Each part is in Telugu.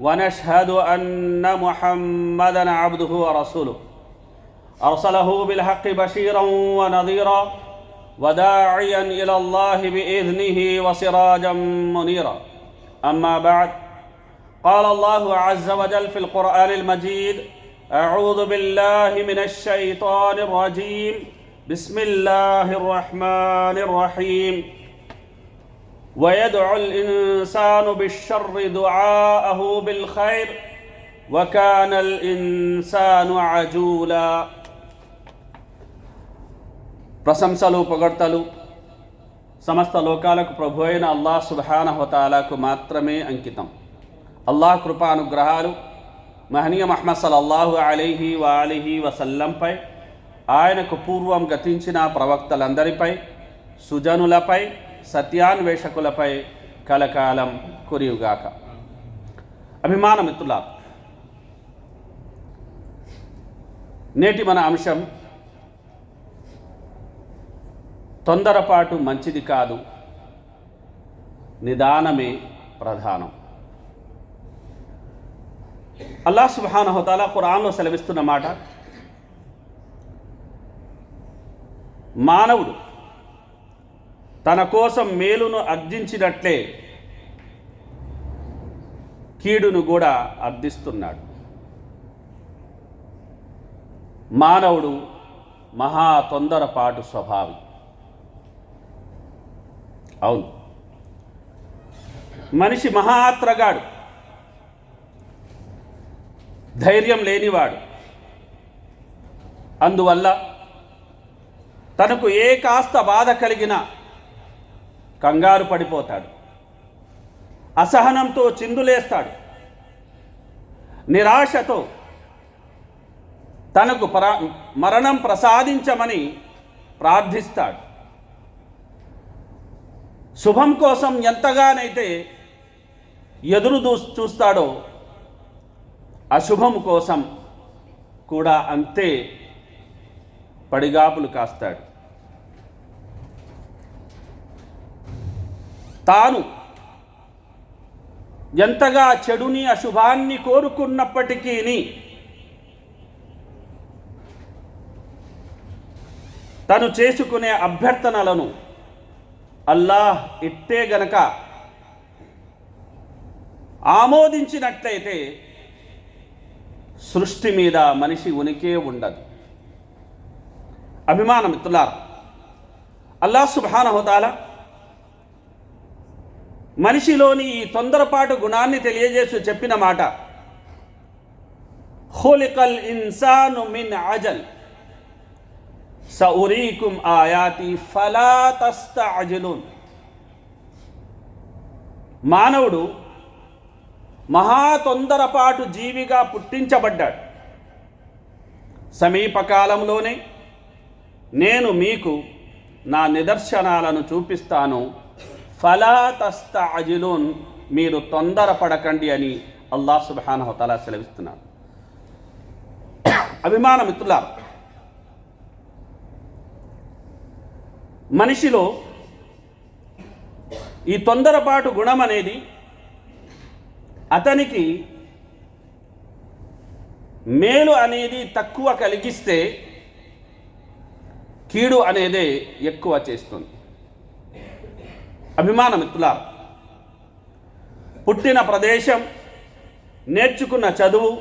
ونشهد أن محمدا عبده ورسوله. أرسله بالحق بشيرا ونذيرا وداعيا إلى الله بإذنه وسراجا منيرا. أما بعد قال الله عز وجل في القرآن المجيد أعوذ بالله من الشيطان الرجيم. بسم الله الرحمن الرحيم. ويدعو الانسان بالشر دعاءه بالخير وكان الانسان عجولا ప్రశంసలు పొగడ్తలు సమస్త లోకాలకు ప్రభు అయిన అల్లాహ్ సుబానహతాలకు మాత్రమే అంకితం అల్లాహ్ కృపానుగ్రహాలు మహనీయ మహమ్మద్ సల్లల్లాహు అలీహి వాలిహి వసల్లంపై ఆయనకు పూర్వం గతించిన ప్రవక్తలందరిపై సుజనులపై సత్యాన్వేషకులపై కలకాలం కురియుగాక. అభిమాన మిత్రుల నేటి మన అంశం తొందరపాటు మంచిది కాదు నిదానమే ప్రధానం. అల్లా సుబానహతాల ఖురాన్లో సెలవిస్తున్న మాట మానవుడు తన కోసం మేలును అర్జించినట్లే కీడును కూడా అర్థిస్తున్నాడు మానవుడు మహా తొందరపాటు స్వభావి. అవును. మనిషి మహాత్రగాడు. ధైర్యం లేనివాడు. అందువల్ల తనకు ఏ కాస్త బాధ కలిగినా కంగారు పడిపోతాడు. అసహనంతో చిందులేస్తాడు. నిరాశతో తనకు పరా మరణం ప్రసాదించమని ప్రార్థిస్తాడు. శుభం కోసం ఎంతగానైతే ఎదురు దూ చూస్తాడో అశుభం కోసం కూడా అంతే పడిగాపులు కాస్తాడు. తాను ఎంతగా చెడుని అశుభాన్ని కోరుకున్నప్పటికీ తను చేసుకునే అభ్యర్థనలను అల్లాహ్ ఇట్టే గనక ఆమోదించినట్లయితే సృష్టి మీద మనిషి ఉనికే ఉండదు. అభిమాన మిత్రులారా అల్లాహ్ సుబానహోతాల మనిషిలోని ఈ తొందరపాటు గుణాన్ని తెలియజేస్తూ చెప్పిన మాట హోలికల్ ఇన్సాను మిన్ అజల్ సౌరీకుం ఆయాతి ఫలాతస్త అజలున్ మానవుడు మహా తొందరపాటు జీవిగా పుట్టించబడ్డాడు. సమీపకాలంలోనే నేను మీకు నా నిదర్శనాలను చూపిస్తాను. ఫలా తస్త అజిలోన్ మీరు తొందరపడకండి అని అల్లా సుబానహతల సెలవిస్తున్నారు. అభిమాన మిత్రులారు మనిషిలో ఈ తొందరపాటు గుణం అనేది అతనికి మేలు అనేది తక్కువ కలిగిస్తే కీడు అనేదే ఎక్కువ చేస్తుంది. అభిమాన మిత్రులారు పుట్టిన ప్రదేశం నేర్చుకున్న చదువు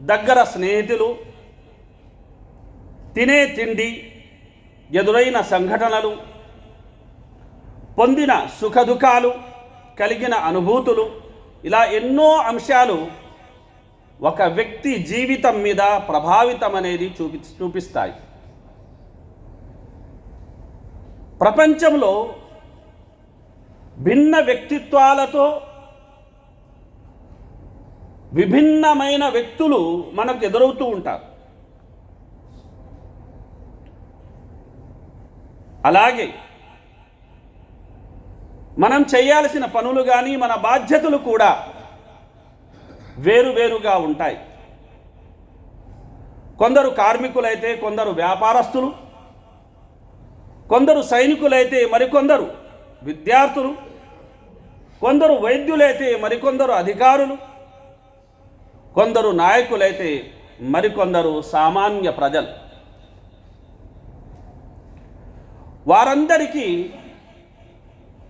దగ్గర స్నేహితులు తినే తిండి ఎదురైన సంఘటనలు పొందిన సుఖదుఖాలు కలిగిన అనుభూతులు ఇలా ఎన్నో అంశాలు ఒక వ్యక్తి జీవితం మీద ప్రభావితం అనేది చూపి చూపిస్తాయి. ప్రపంచంలో భిన్న వ్యక్తిత్వాలతో విభిన్నమైన వ్యక్తులు మనకు ఎదురవుతూ ఉంటారు. అలాగే మనం చేయాల్సిన పనులు కానీ మన బాధ్యతలు కూడా వేరువేరుగా ఉంటాయి. కొందరు కార్మికులైతే కొందరు వ్యాపారస్తులు కొందరు సైనికులైతే మరికొందరు విద్యార్థులు కొందరు వైద్యులైతే మరికొందరు అధికారులు కొందరు నాయకులైతే మరికొందరు సామాన్య ప్రజలు. వారందరికీ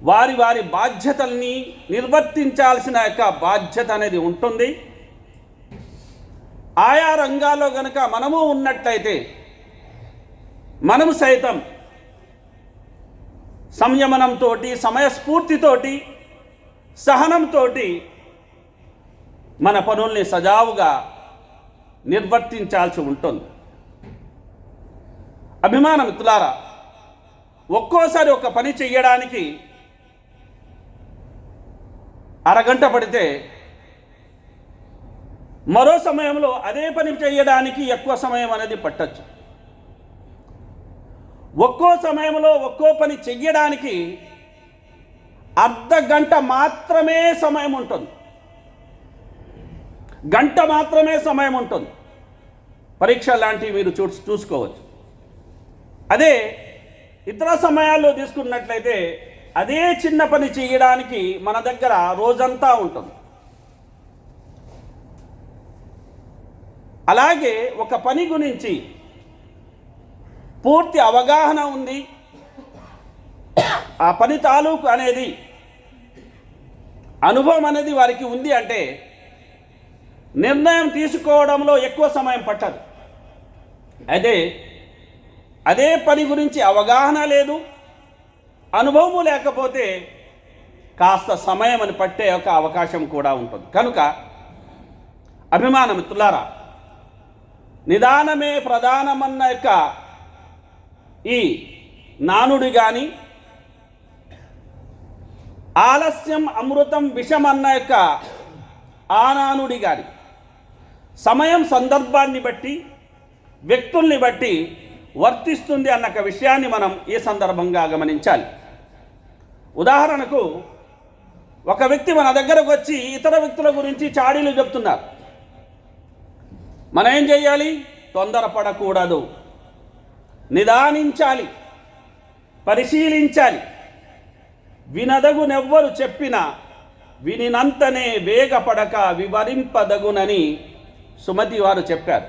వారి వారి బాధ్యతల్ని నిర్వర్తించాల్సిన యొక్క బాధ్యత అనేది ఉంటుంది. ఆయా రంగాల్లో గనక మనము ఉన్నట్లయితే మనము సైతం సంయమనంతో సమయస్ఫూర్తితోటి సహనంతో మన పనుల్ని సజావుగా నిర్వర్తించాల్సి ఉంటుంది. అభిమాన మిత్రులారా ఒక్కోసారి ఒక పని చెయ్యడానికి అరగంట పడితే మరో సమయంలో అదే పని చేయడానికి ఎక్కువ సమయం అనేది పట్టచ్చు. ఒక్కో సమయంలో ఒక్కో పని చెయ్యడానికి అర్ధ గంట మాత్రమే సమయం ఉంటుంది. గంట మాత్రమే సమయం ఉంటుంది. పరీక్ష లాంటివి మీరు చూ చూసుకోవచ్చు. అదే ఇతర సమయాల్లో తీసుకున్నట్లయితే అదే చిన్న పని చేయడానికి మన దగ్గర రోజంతా ఉంటుంది. అలాగే ఒక పని గురించి పూర్తి అవగాహన ఉంది. ఆ పని తాలూకు అనేది అనుభవం అనేది వారికి ఉంది అంటే నిర్ణయం తీసుకోవడంలో ఎక్కువ సమయం పట్టదు. అదే అదే పని గురించి అవగాహన లేదు అనుభవము లేకపోతే కాస్త సమయం అని పట్టే ఒక అవకాశం కూడా ఉంటుంది. కనుక అభిమాన మిత్రులారా నిదానమే ప్రధానమన్న యొక్క ఈ నానుడి కానీ ఆలస్యం అమృతం విషం అన్న యొక్క ఆనానుడి కానీ సమయం సందర్భాన్ని బట్టి వ్యక్తుల్ని బట్టి వర్తిస్తుంది అన్న ఒక విషయాన్ని మనం ఈ సందర్భంగా గమనించాలి. ఉదాహరణకు ఒక వ్యక్తి మన దగ్గరకు వచ్చి ఇతర వ్యక్తుల గురించి చాడీలు చెప్తున్నారు. మనం ఏం చేయాలి? తొందరపడకూడదు. నిదానించాలి పరిశీలించాలి. వినదగునెవ్వరు చెప్పినా వినినంతనే వేగపడక వివరింపదగునని సుమతి వారు చెప్పారు.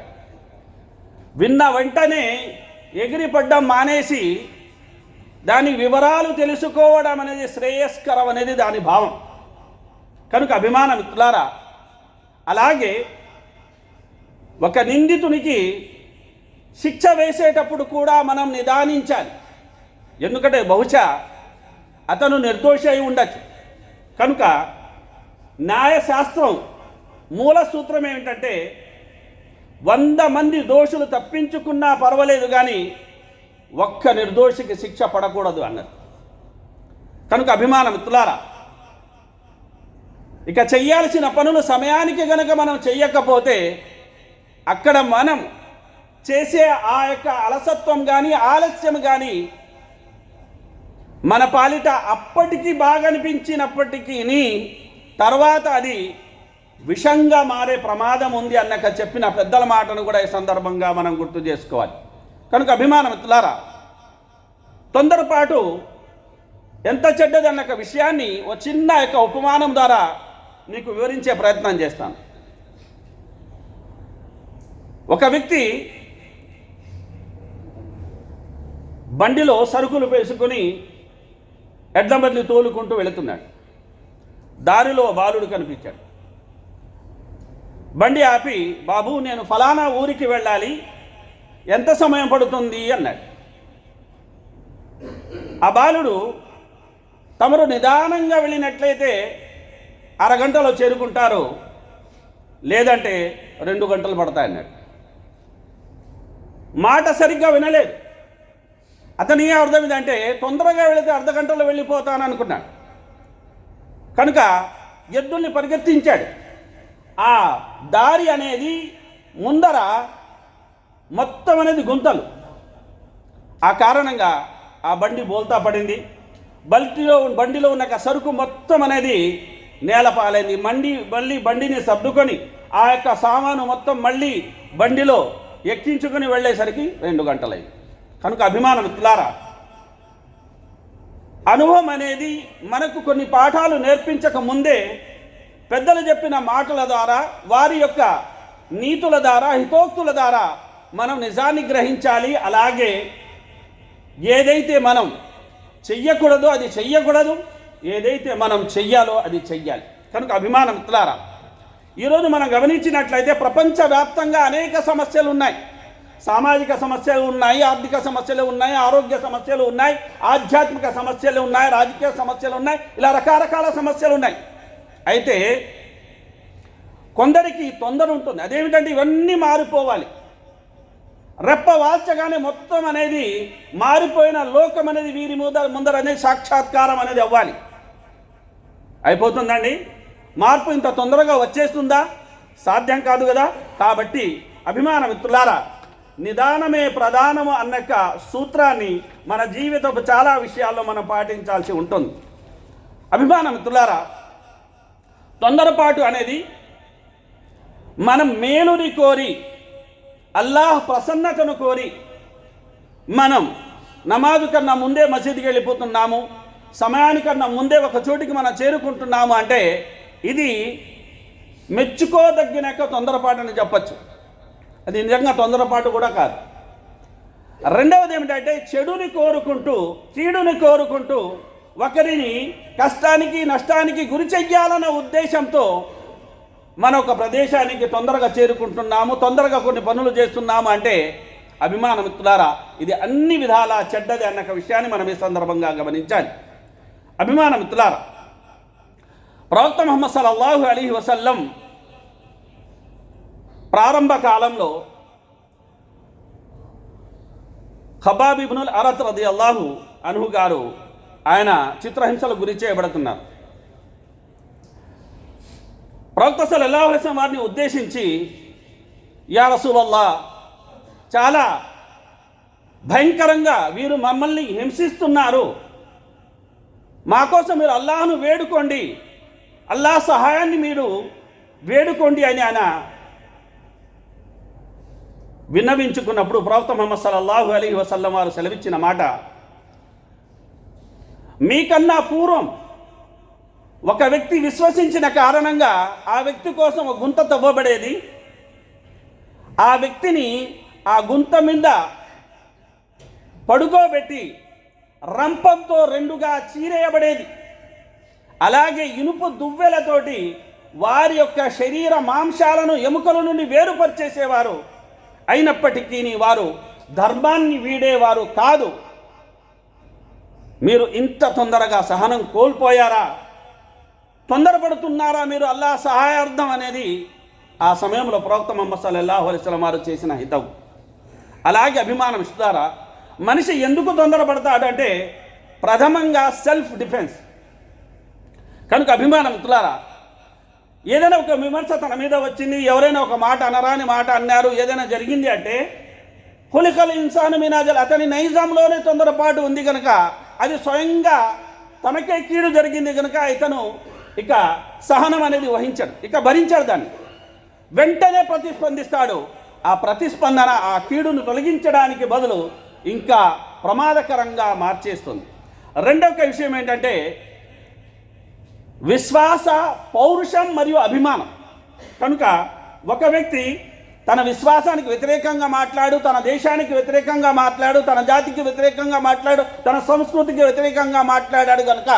విన్న వెంటనే ఎగిరిపడ్డం మానేసి దాని వివరాలు తెలుసుకోవడం అనేది శ్రేయస్కరం అనేది దాని భావం. కనుక అభిమాన మిత్రులారా అలాగే ఒక నిందితునికి శిక్ష వేసేటప్పుడు కూడా మనం నిదానించాలి. ఎందుకంటే బహుశా అతను నిర్దోషి అయి ఉండొచ్చు. కనుక న్యాయశాస్త్రం మూల సూత్రం ఏమిటంటే వంద మంది దోషులు తప్పించుకున్నా పర్వాలేదు కానీ ఒక్క నిర్దోషికి శిక్ష పడకూడదు అన్నది కనుక అభిమాన మిత్రులారా ఇక చెయ్యాల్సిన పనులు సమయానికి గనక మనం చెయ్యకపోతే అక్కడ మనం చేసే ఆ యొక్క అలసత్వం కానీ ఆలస్యం కానీ మన పాలిట అప్పటికి బాగా అనిపించినప్పటికీ తర్వాత అది విషంగా మారే ప్రమాదం ఉంది అన్నక చెప్పిన పెద్దల మాటను కూడా ఈ సందర్భంగా మనం గుర్తు చేసుకోవాలి. కనుక అభిమాన మిత్రులారా తొందరపాటు ఎంత చెడ్డది అన్న విషయాన్ని ఒక చిన్న యొక్క ఉపమానం ద్వారా మీకు వివరించే ప్రయత్నం చేస్తాను. ఒక వ్యక్తి బండిలో సరుకులు వేసుకొని ఎడ్ల బదిలి తోలుకుంటూ వెళుతున్నాడు. దారిలో బాలుడు కనిపించాడు. బండి ఆపి బాబు నేను ఫలానా ఊరికి వెళ్ళాలి. ఎంత సమయం పడుతుంది? అన్నాడు. ఆ బాలుడు తమరు నిదానంగా వెళ్ళినట్లయితే అరగంటలో చేరుకుంటారు. లేదంటే రెండు గంటలు పడతాయన్నాడు. మాట సరిగ్గా వినలేదు. అతని ఏ అర్థం ఇదంటే తొందరగా వెళితే అర్ధ గంటలో వెళ్ళిపోతాను అనుకున్నాడు. కనుక ఎద్దుల్ని పరిగెత్తించాడు. ఆ దారి అనేది ముందర మొత్తం అనేది గుంతలు. ఆ కారణంగా ఆ బండి బోల్తా పడింది. బల్టిలో బండిలో ఉన్న సరుకు మొత్తం అనేది నేలపాలైంది. మండి మళ్ళీ బండిని సర్దుకొని ఆ యొక్క సామాను మొత్తం మళ్ళీ బండిలో ఎక్కించుకొని వెళ్ళేసరికి రెండు గంటలైంది. కనుక అభిమానం మిత్రులారా అనుభవం అనేది మనకు కొన్ని పాఠాలు నేర్పించక ముందే పెద్దలు చెప్పిన మాటల ద్వారా వారి యొక్క నీతుల ద్వారా హితోక్తుల ద్వారా మనం నిజాన్ని గ్రహించాలి. అలాగే ఏదైతే మనం చెయ్యకూడదో అది చెయ్యకూడదు ఏదైతే మనం చెయ్యాలో అది చెయ్యాలి. కనుక అభిమానం ఇట్లారా ఈరోజు మనం గమనించినట్లయితే ప్రపంచవ్యాప్తంగా అనేక సమస్యలు ఉన్నాయి. సామాజిక సమస్యలు ఉన్నాయి ఆర్థిక సమస్యలు ఉన్నాయి ఆరోగ్య సమస్యలు ఉన్నాయి ఆధ్యాత్మిక సమస్యలు ఉన్నాయి రాజకీయ సమస్యలు ఉన్నాయి ఇలా రకరకాల సమస్యలు ఉన్నాయి. అయితే కొందరికి తొందర ఉంటుంది. అదేమిటంటే ఇవన్నీ మారిపోవాలి. రెప్ప వాల్చగానే మొత్తం అనేది మారిపోయిన లోకం అనేది వీరి ముందర ముందర అనేది సాక్షాత్కారం అనేది అవ్వాలి. అయిపోతుందండి? మార్పు ఇంత తొందరగా వచ్చేస్తుందా? సాధ్యం కాదు కదా? కాబట్టి అభిమాన మిత్రులారా నిదానమే ప్రధానము అన్నక సూత్రాన్ని మన జీవితపు చాలా విషయాల్లో మనం పాటించాల్సి ఉంటుంది. అభిమాన మిత్రులారా తొందరపాటు అనేది మనం మేలుని కోరి అల్లాహ్ ప్రసన్నతను కోరి మనం నమాజు కన్నా ముందే మసీదుకి వెళ్ళిపోతున్నాము సమయానికన్నా ముందే ఒక చోటికి మనం చేరుకుంటున్నాము అంటే ఇది మెచ్చుకోదగిన యొక్క తొందరపాటు అని చెప్పచ్చు. అది నిజంగా తొందరపాటు కూడా కాదు. రెండవది ఏమిటంటే చెడుని కోరుకుంటూ చీడుని కోరుకుంటూ ఒకరిని కష్టానికి నష్టానికి గురి చెయ్యాలన్న ఉద్దేశంతో మన ఒక ప్రదేశానికి తొందరగా చేరుకుంటున్నాము తొందరగా కొన్ని పనులు చేస్తున్నాము అంటే అభిమానమిత్రులారా ఇది అన్ని విధాలా చెడ్డది అన్న ఒక విషయాన్ని మనం ఈ సందర్భంగా గమనించాలి. అభిమాన మిత్రులారా ప్రవక్త ముహమ్మద్ సల్లల్లాహు అలీ వసల్లం ప్రారంభ కాలంలో ఖబాబ్ ఇబ్నుల్ అరత్ రది అల్లాహు అనుహు గారు ఆయన చిత్రహింసలు గురి చేయబడుతున్నారు. ప్రవక్త సల్లల్లాహు వారిని ఉద్దేశించి యా రసూలల్లా చాలా భయంకరంగా వీరు మమ్మల్ని హింసిస్తున్నారు. మా కోసం మీరు అల్లాహను వేడుకోండి. అల్లాహ్ సహాయాన్ని మీరు వేడుకోండి అని ఆయన విన్నవించుకున్నప్పుడు ప్రవక్త ముహమ్మద్ సల్లాహు అలీ వసల్లం వారు సెలవిచ్చిన మాట మీకన్నా పూర్వం ఒక వ్యక్తి విశ్వసించిన కారణంగా ఆ వ్యక్తి కోసం ఒక గుంత తవ్వబడేది. ఆ వ్యక్తిని ఆ గుంత మీద పడుకోబెట్టి రంపంతో రెండుగా చీరేయబడేది. అలాగే ఇనుపు దువ్వెలతోటి వారి యొక్క శరీర మాంసాలను ఎముకల నుండి వేరుపరిచేసేవారు. అయినప్పటికీ వారు ధర్మాన్ని వీడేవారు కాదు. మీరు ఇంత తొందరగా సహనం కోల్పోయారా? తొందరపడుతున్నారా మీరు? అల్లా సహాయార్థం అనేది ఆ సమయంలో ప్రవక్త మొహమ్మద్ సల్లల్లాహు అలైహి వారు చేసిన హితవు. అలాగే అభిమానం ఇస్తారా? మనిషి ఎందుకు తొందరపడతాడంటే ప్రథమంగా సెల్ఫ్ డిఫెన్స్ కనుక అభిమానం మిత్రులారా ఏదైనా ఒక విమర్శ తన మీద వచ్చింది ఎవరైనా ఒక మాట అనరాని మాట అన్నారు ఏదైనా జరిగింది అంటే హులికల్ ఇన్సాను మీనాజల్ అతని నైజంలోనే తొందరపాటు ఉంది కనుక అది స్వయంగా తనకే కీడు జరిగింది కనుక ఇతను ఇక సహనం అనేది వహించడు ఇక భరించాడు దాన్ని. వెంటనే ప్రతిస్పందిస్తాడు. ఆ ప్రతిస్పందన ఆ కీడును తొలగించడానికి బదులు ఇంకా ప్రమాదకరంగా మార్చేస్తుంది. రెండవ విషయం ఏంటంటే విశ్వాస పౌరుషం మరియు అభిమానం. కనుక ఒక వ్యక్తి తన విశ్వాసానికి వ్యతిరేకంగా మాట్లాడు తన దేశానికి వ్యతిరేకంగా మాట్లాడు తన జాతికి వ్యతిరేకంగా మాట్లాడు తన సంస్కృతికి వ్యతిరేకంగా మాట్లాడాడు కనుక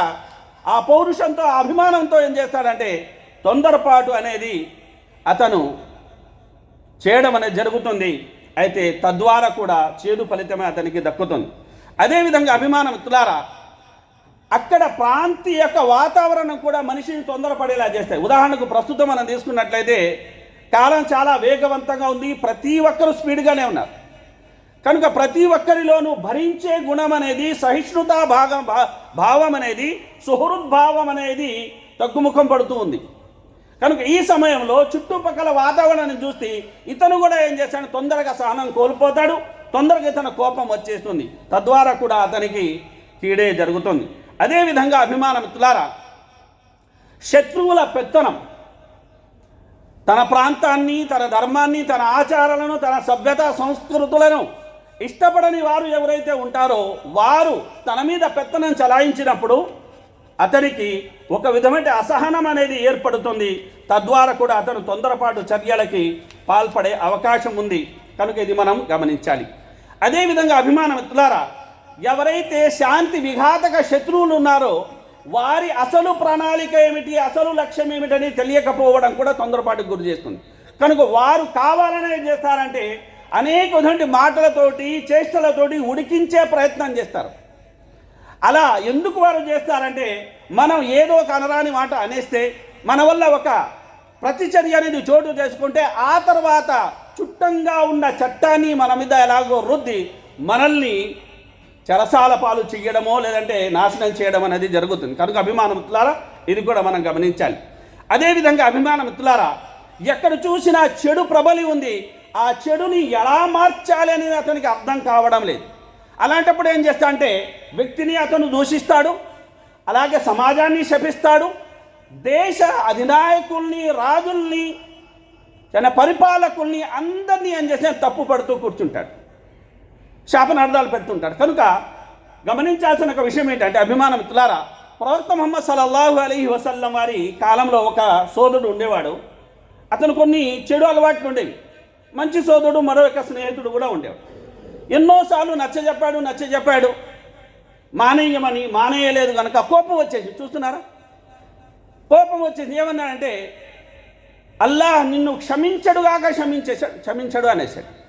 ఆ పౌరుషంతో ఆ అభిమానంతో ఏం చేస్తాడంటే తొందరపాటు అనేది అతను చేయడం అనేది జరుగుతుంది. అయితే తద్వారా కూడా చేదు ఫలితమే అతనికి దక్కుతుంది. అదేవిధంగా అభిమానం మిత్రులారా అక్కడ ప్రాంతి యొక్క వాతావరణం కూడా మనిషిని తొందరపడేలా చేస్తాయి. ఉదాహరణకు ప్రస్తుతం మనం తీసుకున్నట్లయితే కాలం చాలా వేగవంతంగా ఉంది. ప్రతి ఒక్కరూ స్పీడ్గానే ఉన్నారు. కనుక ప్రతి ఒక్కరిలోనూ భరించే గుణం అనేది సహిష్ణుతా భాగం భా- భావం అనేది సుహృద్భావం అనేది తగ్గుముఖం పడుతూ ఉంది. కనుక ఈ సమయంలో చుట్టుపక్కల వాతావరణాన్ని చూసి ఇతను కూడా ఏం చేస్తాడు? తొందరగా సహనం కోల్పోతాడు. తొందరగా ఇతను కోపం వచ్చేస్తుంది. తద్వారా కూడా అతనికి కీడే జరుగుతుంది. అదేవిధంగా అభిమాన మిత్రులారా శత్రువుల పెత్తనం తన ప్రాంతాన్ని తన ధర్మాన్ని తన ఆచారాలను తన సభ్యత సంస్కృతులను ఇష్టపడని వారు ఎవరైతే ఉంటారో వారు తన మీద పెత్తనం చలాయించినప్పుడు అతనికి ఒక విధమైన అసహనం అనేది ఏర్పడుతుంది. తద్వారా కూడా అతను తొందరపాటు చర్యలకి పాల్పడే అవకాశం ఉంది. కనుక ఇది మనం గమనించాలి. అదేవిధంగా అభిమాన మిత్రులారా ఎవరైతే శాంతి విఘాతక శత్రువులు ఉన్నారో వారి అసలు ప్రణాళిక ఏమిటి అసలు లక్ష్యం ఏమిటని తెలియకపోవడం కూడా తొందరపాటుకు గురి చేస్తుంది. కనుక వారు కావాలనే ఏం చేస్తారంటే అనేక విధంటి మాటలతోటి చేష్టలతోటి ఉడికించే ప్రయత్నం చేస్తారు. అలా ఎందుకు వారు చేస్తారంటే మనం ఏదో ఒక అనరాని మాట అనేస్తే మన వల్ల ఒక ప్రతిచర్య అనేది చోటు చేసుకుంటే ఆ తర్వాత చుట్టంగా ఉన్న చట్టాన్ని మన మీద ఎలాగో రుద్ది మనల్ని చెరసాల పాలు చేయడమో లేదంటే నాశనం చేయడం అనేది జరుగుతుంది. కనుక అభిమాన మిత్రులారా ఇది కూడా మనం గమనించాలి. అదేవిధంగా అభిమాన మిత్రులారా ఎక్కడ చూసినా చెడు ప్రబలి ఉంది. ఆ చెడుని ఎలా మార్చాలి అనేది అతనికి అర్థం కావడం లేదు. అలాంటప్పుడు ఏం చేస్తా అంటే వ్యక్తిని అతను దూషిస్తాడు అలాగే సమాజాన్ని శపిస్తాడు దేశ అధినాయకుల్ని రాజుల్ని తన పరిపాలకుల్ని అందరినీ ఏం చేసిన తప్పు పడుతూ కూర్చుంటాడు. శాపనార్థాలు పెడుతుంటాడు కనుక గమనించాల్సిన ఒక విషయం ఏంటంటే అభిమాన మిత్రులారా ప్రవక్త మొహమ్మద్ సల్లల్లాహు అలీ వసల్లం వారి కాలంలో ఒక సోదరుడు ఉండేవాడు. అతను కొన్ని చెడు అలవాట్లు ఉండేవి. మంచి సోదరుడు మరో యొక్క స్నేహితుడు కూడా ఉండేవాడు. ఎన్నోసార్లు నచ్చ చెప్పాడు నచ్చ చెప్పాడు మానేయమని మానేయలేదు కనుక కోపం వచ్చేసి చూస్తున్నారా? కోపం వచ్చేసి ఏమన్నాడంటే అల్లాహ్ నిన్ను క్షమించడుగాక క్షమించేశాడు క్షమించడు అనేసాడు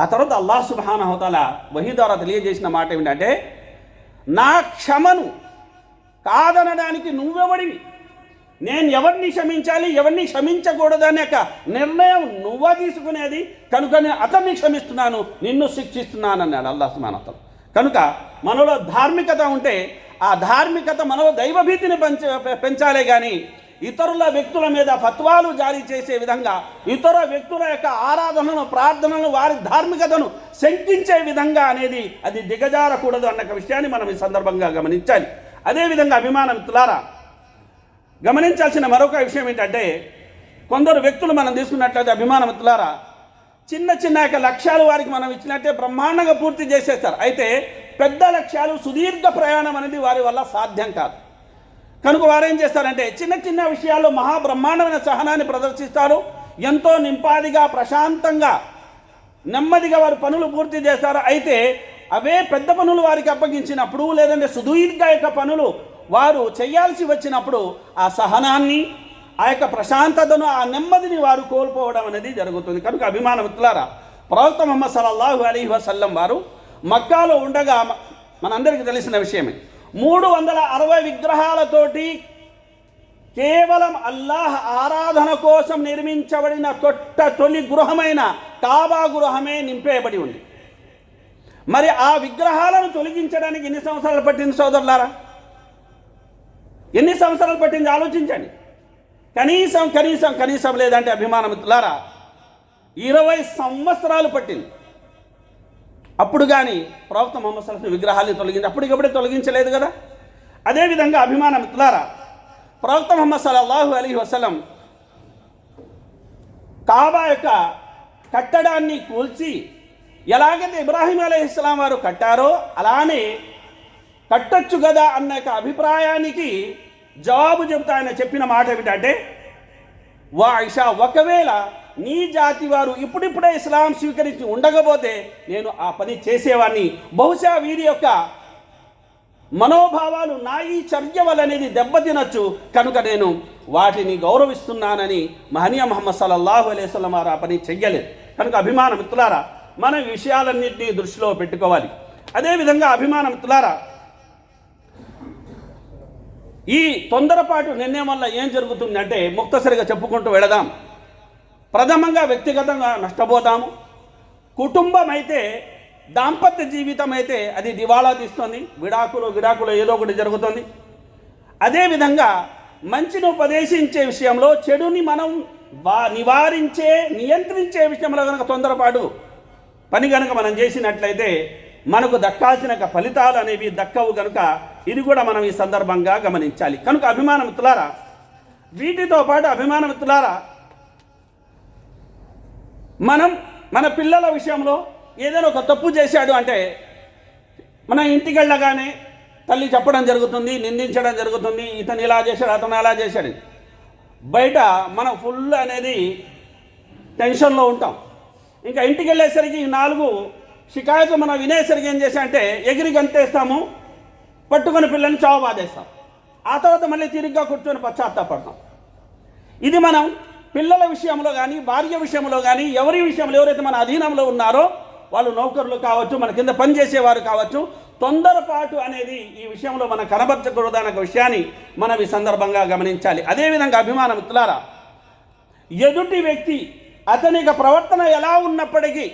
ఆ తర్వాత అల్లాహ్ సుబానహతల వహీ ద్వారా తెలియజేసిన మాట ఏమిటంటే నా క్షమను కాదనడానికి నువ్వెవడివి? నేను ఎవరిని క్షమించాలి ఎవరిని క్షమించకూడదు అనే ఒక నిర్ణయం నువ్వా తీసుకునేది. కనుక నేను అతన్ని క్షమిస్తున్నాను నిన్ను శిక్షిస్తున్నాను అన్నాడు అల్లాహ్ సుమానతం కనుక మనలో ధార్మికత ఉంటే ఆ ధార్మికత మనలో దైవభీతిని పెంచ పెంచాలే కానీ ఇతరుల వ్యక్తుల మీద ఫత్వాలు జారీ చేసే విధంగా ఇతర వ్యక్తుల యొక్క ఆరాధనను ప్రార్థనను వారి ధార్మికతను శంకించే విధంగా అనేది అది దిగజారకూడదు అన్న విషయాన్ని మనం ఈ సందర్భంగా గమనించాలి. అదేవిధంగా అభిమాన మిత్రులారా గమనించాల్సిన మరొక విషయం ఏంటంటే కొందరు వ్యక్తులు మనం తీసుకున్నట్లయితే అభిమాన మిత్రులారా చిన్న చిన్న యొక్క లక్ష్యాలు వారికి మనం ఇచ్చినట్టే బ్రహ్మాండంగా పూర్తి చేసేస్తారు. అయితే పెద్ద లక్ష్యాలు సుదీర్ఘ ప్రయాణం అనేది వారి వల్ల సాధ్యం కాదు. కనుక వారేం చేస్తారంటే చిన్న చిన్న విషయాల్లో మహాబ్రహ్మాండమైన సహనాన్ని ప్రదర్శిస్తారు. ఎంతో నింపాదిగా ప్రశాంతంగా నెమ్మదిగా వారు పనులు పూర్తి చేస్తారు. అయితే అవే పెద్ద పనులు వారికి అప్పగించినప్పుడు లేదంటే సుదీర్ఘ యొక్క పనులు వారు చేయాల్సి వచ్చినప్పుడు ఆ సహనాన్ని ఆ యొక్క ప్రశాంతతను ఆ నెమ్మదిని వారు కోల్పోవడం అనేది జరుగుతుంది. కనుక అభిమాన మిత్రులారా ప్రవక్త మొహమ్మద్ సల్లల్లాహు అలీ వసల్లం వారు మక్కాలో ఉండగా మనందరికీ తెలిసిన విషయమే. మూడు వందల అరవై విగ్రహాలతోటి కేవలం అల్లాహ్ ఆరాధన కోసం నిర్మించబడిన తొట్ట తొలి గృహమైన కాబా గృహమే నింపేయబడి ఉంది. మరి ఆ విగ్రహాలను తొలగించడానికి ఎన్ని సంవత్సరాలు పట్టింది సోదరులారా? ఎన్ని సంవత్సరాలు పట్టింది? ఆలోచించండి. కనీసం కనీసం కనీసం లేదంటే అభిమాన మిత్రులారా ఇరవై సంవత్సరాలు పట్టింది. అప్పుడు కానీ ప్రవక్త మొహమ్మద్ సల్లాహం విగ్రహాన్ని తొలగించి అప్పటికప్పుడే తొలగించలేదు కదా? అదేవిధంగా అభిమాన మిత్రులారా ప్రవక్త మొహమ్మద్ సల్లల్లాహు అలీ వసలం కాబా యొక్క కట్టడాన్ని కూల్చి ఎలాగైతే ఇబ్రాహీం అలైహిస్లాం వారు కట్టారో అలానే కట్టొచ్చు కదా అన్న యొక్క అభిప్రాయానికి జవాబు చెబుతా ఆయన చెప్పిన మాట ఏమిటంటే వా ఐషా ఒకవేళ నీ జాతి వారు ఇప్పుడిప్పుడే ఇస్లాం స్వీకరించి ఉండకపోతే నేను ఆ పని చేసేవాడిని బహుశా వీరి యొక్క మనోభావాలు నా ఈ చర్య వలనేది దెబ్బతినచ్చు. కనుక నేను వాటిని గౌరవిస్తున్నానని మహనీయ మహమ్మద్ సల్లల్లాహు అలైస్లం వారు ఆ పని చెయ్యలేదు. కనుక అభిమాన మిత్రులారా మన విషయాలన్నింటినీ దృష్టిలో పెట్టుకోవాలి. అదేవిధంగా అభిమాన మిత్రులారా ఈ తొందరపాటు నిర్ణయం వల్ల ఏం జరుగుతుందంటే ముక్తసరిగా చెప్పుకుంటూ వెళదాం. ప్రథమంగా వ్యక్తిగతంగా నష్టపోతాము. కుటుంబం అయితే దాంపత్య జీవితం అయితే అది దివాళా తీస్తుంది. విడాకులు విడాకులు ఏదో ఒకటి జరుగుతుంది. అదేవిధంగా మంచిని ఉపదేశించే విషయంలో చెడుని మనం వా నివారించే నియంత్రించే విషయంలో కనుక తొందరపాటు పని కనుక మనం చేసినట్లయితే మనకు దక్కాల్సిన ఫలితాలు అనేవి దక్కవు కనుక ఇది కూడా మనం ఈ సందర్భంగా గమనించాలి. కనుక అభిమాన మిత్రులారా వీటితో పాటు అభిమాన మిత్రులారా మనం మన పిల్లల విషయంలో ఏదైనా ఒక తప్పు చేశాడు అంటే మన ఇంటికి వెళ్ళగానే తల్లి చెప్పడం జరుగుతుంది నిందించడం జరుగుతుంది ఇతను ఇలా చేశాడు అతను అలా చేశాడు. బయట మనం ఫుల్ అనేది టెన్షన్లో ఉంటాం. ఇంకా ఇంటికి వెళ్ళేసరికి నాలుగు షికాయతు మనం వినేసరికి ఏం చేసా అంటే ఎగిరి గంతేస్తాము పట్టుకుని పిల్లల్ని చావు బాధేస్తాం. ఆ తర్వాత మళ్ళీ తిరిగ్గా కూర్చొని పశ్చాత్తాపడతాం. ఇది మనం పిల్లల విషయంలో కానీ భార్య విషయంలో కానీ ఎవరి విషయంలో ఎవరైతే మన అధీనంలో ఉన్నారో వాళ్ళు నౌకరులు కావచ్చు మన కింద పనిచేసేవారు కావచ్చు తొందరపాటు అనేది ఈ విషయంలో మనం కనబర్చకూడదన్న విషయాన్ని మనం ఈ సందర్భంగా గమనించాలి. అదేవిధంగా అభిమాన మిత్రులారా ఎదుటి వ్యక్తి అతని యొక్క ప్రవర్తన ఎలా ఉన్నప్పటికీ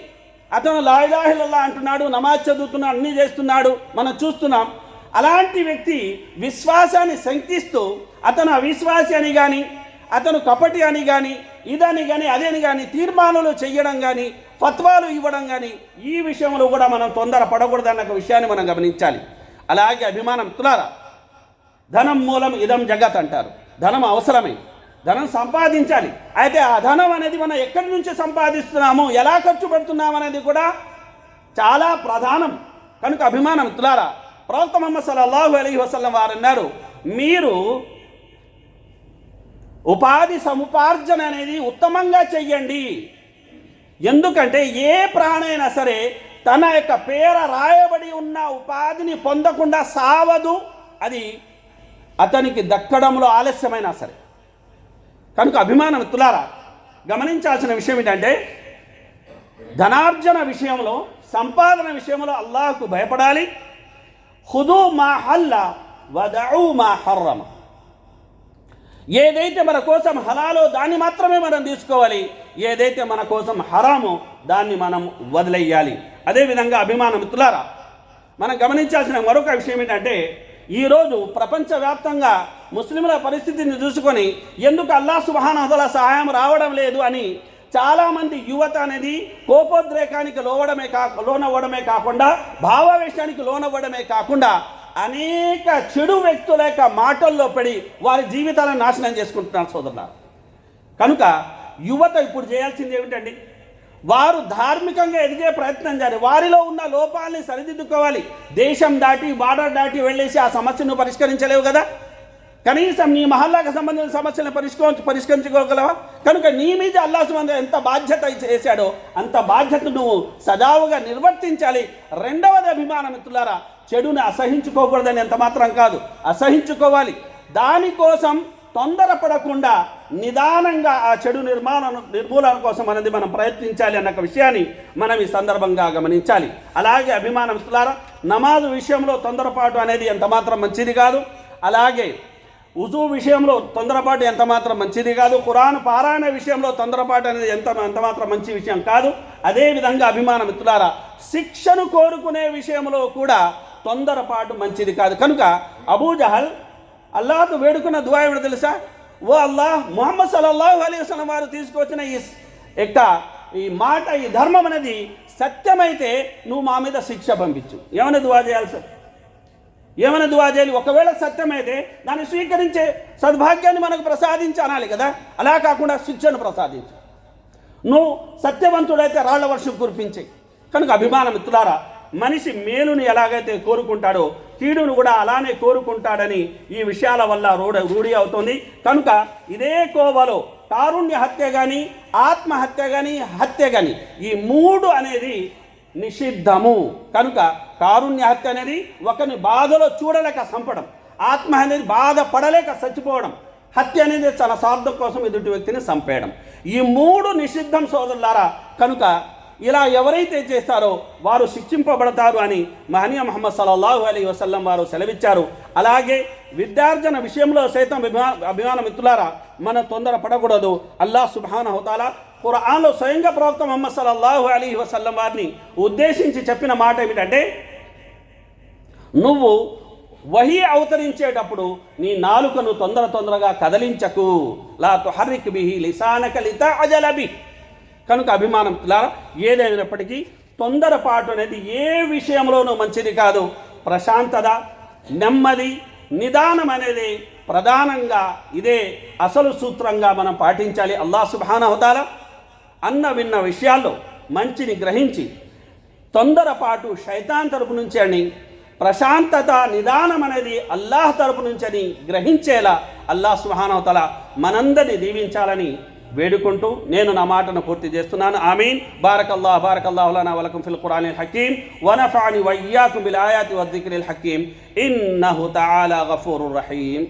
అతను లాయిలాహిల్లా అంటున్నాడు నమాజ్ చదువుతున్నాడు అన్నీ చేస్తున్నాడు మనం చూస్తున్నాం. అలాంటి వ్యక్తి విశ్వాసాన్ని శంకిస్తూ అతను అవిశ్వాసి అని కానీ అతను కపటి అని కానీ ఇదని కానీ అదేని కానీ తీర్మానాలు చేయడం కానీ ఫత్వాలు ఇవ్వడం కానీ ఈ విషయంలో కూడా మనం తొందర పడకూడదన్న ఒక విషయాన్ని మనం గమనించాలి. అలాగే అభిమానం తులారా ధనం మూలం ఇదం జగత్ అంటారు. ధనం అవసరమే. ధనం సంపాదించాలి. అయితే ఆ ధనం అనేది మనం ఎక్కడి నుంచి సంపాదిస్తున్నాము ఎలా ఖర్చు పెడుతున్నాము అనేది కూడా చాలా ప్రధానం. కనుక అభిమానం తులారా ప్రవక్త మొహమ్మద్ సల్లల్లాహు అలీ వసల్లం వారు అన్నారు మీరు ఉపాధి సముపార్జన అనేది ఉత్తమంగా చెయ్యండి. ఎందుకంటే ఏ ప్రాణైనా సరే తన యొక్క పేర రాయబడి ఉన్న ఉపాధిని పొందకుండా సావదు. అది అతనికి దక్కడంలో ఆలస్యమైనా సరే. కనుక అభిమానం తులారా గమనించాల్సిన విషయం ఏంటంటే ధనార్జన విషయంలో సంపాదన విషయంలో అల్లాహకు భయపడాలి. హుదు మా హల్లా వదౌ మా హర్రమ. ఏదైతే మన కోసం హలాలో దాన్ని మాత్రమే మనం తీసుకోవాలి ఏదైతే మన కోసం హరామో దాన్ని మనం వదిలేయాలి. అదేవిధంగా అభిమాన మిత్రులారా మనం గమనించాల్సిన మరొక విషయం ఏంటంటే ఈరోజు ప్రపంచవ్యాప్తంగా ముస్లింల పరిస్థితిని చూసుకొని ఎందుకు అల్లా సుబహానహల సహాయం రావడం లేదు అని చాలామంది యువత అనేది కోపోద్రేకానికి లోవడమే కా లోనవ్వడమే కాకుండా భావావేశానికి లోనవ్వడమే కాకుండా అనేక చెడు వ్యక్తుల యొక్క మాటల్లో పడి వారి జీవితాలను నాశనం చేసుకుంటున్నారు సోదరులారు కనుక యువత ఇప్పుడు చేయాల్సింది ఏమిటండి? వారు ధార్మికంగా ఎదిగే ప్రయత్నం చేయాలి. వారిలో ఉన్న లోపాలని సరిదిద్దుకోవాలి. దేశం దాటి బార్డర్ దాటి వెళ్ళేసి ఆ సమస్యను పరిష్కరించలేవు కదా? కనీసం నీ మహల్లాకు సంబంధించిన సమస్యలను పరిష్కరించ పరిష్కరించుకోగలవా? కనుక నీ మీద అల్లా సుమంద ఎంత బాధ్యత చేశాడో అంత బాధ్యత నువ్వు సజావుగా నిర్వర్తించాలి. రెండవది అభిమాన మిత్రులారా చెడుని అసహించుకోకూడదని ఎంత మాత్రం కాదు. అసహించుకోవాలి. దానికోసం తొందరపడకుండా నిదానంగా ఆ చెడు నిర్మాణం నిర్మూలన కోసం అనేది మనం ప్రయత్నించాలి అన్న ఒక విషయాన్ని మనం ఈ సందర్భంగా గమనించాలి. అలాగే అభిమాన మిత్రులారా నమాజు విషయంలో తొందరపాటు అనేది ఎంత మాత్రం మంచిది కాదు. అలాగే ఉజు విషయంలో తొందరపాటు ఎంత మాత్రం మంచిది కాదు. ఖురాన్ పారాయణ విషయంలో తొందరపాటు అనేది ఎంత ఎంత మాత్రం మంచి విషయం కాదు. అదేవిధంగా అభిమాన మిత్రులారా శిక్షను కోరుకునే విషయంలో కూడా తొందరపాటు మంచిది కాదు. కనుక అబూజహల్ అల్లాహతో వేడుకున్న దువా ఏమిటో తెలుసా? ఓ అల్లాహ్ మొహమ్మద్ సల్లల్లాహు అలీ వసలం వారు తీసుకొచ్చిన ఈ యొక్క ఈ మాట ఈ ధర్మం అనేది సత్యమైతే నువ్వు మా మీద శిక్ష పంపించు. ఏమైనా దువా చేయాలి సార్? ఏమైనా దువా చేయాలి ఒకవేళ సత్యమైతే దాన్ని స్వీకరించే సద్భాగ్యాన్ని మనకు ప్రసాదించి అనాలి కదా? అలా కాకుండా శిక్షను ప్రసాదించు. నువ్వు సత్యవంతుడైతే రాళ్ళ వర్షం కురిపించే. కనుక అభిమాన మిత్రులారా మనిషి మేలుని ఎలాగైతే కోరుకుంటాడో కీడును కూడా అలానే కోరుకుంటాడని ఈ విషయాల వల్ల రూఢ రూఢి అవుతుంది. కనుక ఇదే కోవలో కారుణ్య హత్య కానీ ఆత్మహత్య కానీ హత్య కానీ ఈ మూడు అనేది నిషిద్ధము. కనుక కారుణ్య హత్య అనేది ఒకరిని బాధలో చూడలేక చంపడం ఆత్మహత్య అనేది బాధ పడలేక చచ్చిపోవడం హత్య అనేది చాలా స్వార్థం కోసం ఎదుటి వ్యక్తిని చంపేయడం. ఈ మూడు నిషిద్ధం సోదరులారా కనుక ఇలా ఎవరైతే చేస్తారో వారు శిక్షింపబడతారు అని మహనీయ మహమ్మద్ సల్లాహు అలీ వసల్లం వారు సెలవిచ్చారు. అలాగే విద్యార్జన విషయంలో సైతం అభిమా అభిమాన మిత్రులారా మనం తొందర పడకూడదు అల్లా సుభాన హోతాలా ఖురాన్లో స్వయంగా ప్రవక్త మొహమ్మద్ సల్లాహు అలీ వసల్లం వారిని ఉద్దేశించి చెప్పిన మాట ఏమిటంటే నువ్వు వహి అవతరించేటప్పుడు నీ నాలుకను తొందర తొందరగా కదలించకు. లా తుహర్రిక్ బిహి లిసానక లిత అజలబి కనుక అభిమానం ఏదైనప్పటికీ తొందరపాటు అనేది ఏ విషయంలోనూ మంచిది కాదు. ప్రశాంతత నెమ్మది నిదానం అనేది ప్రధానంగా ఇదే అసలు సూత్రంగా మనం పాటించాలి. అల్లా సుబానవతాల అన్న విన్న విషయాల్లో మంచిని గ్రహించి తొందరపాటు శైతాన్ తరపు నుంచి అని ప్రశాంతత నిదానం అనేది అల్లాహ్ తరపు నుంచని గ్రహించేలా అల్లాహ్ సుహానవతల మనందరినీ దీవించాలని వేడుకుంటూ నేను నా మాటను పూర్తి చేస్తున్నాను. ఆమీన్. బారకల్లా బారకల్లాహులనా వలకం ఫిల్ ఖురానిల్ హకీం. వనఫాని వయ్యాకు బిల్ ఆయాతి వద్దిక్రిల్ హకీం. ఇన్నహు తాలా గఫూరు రహీం.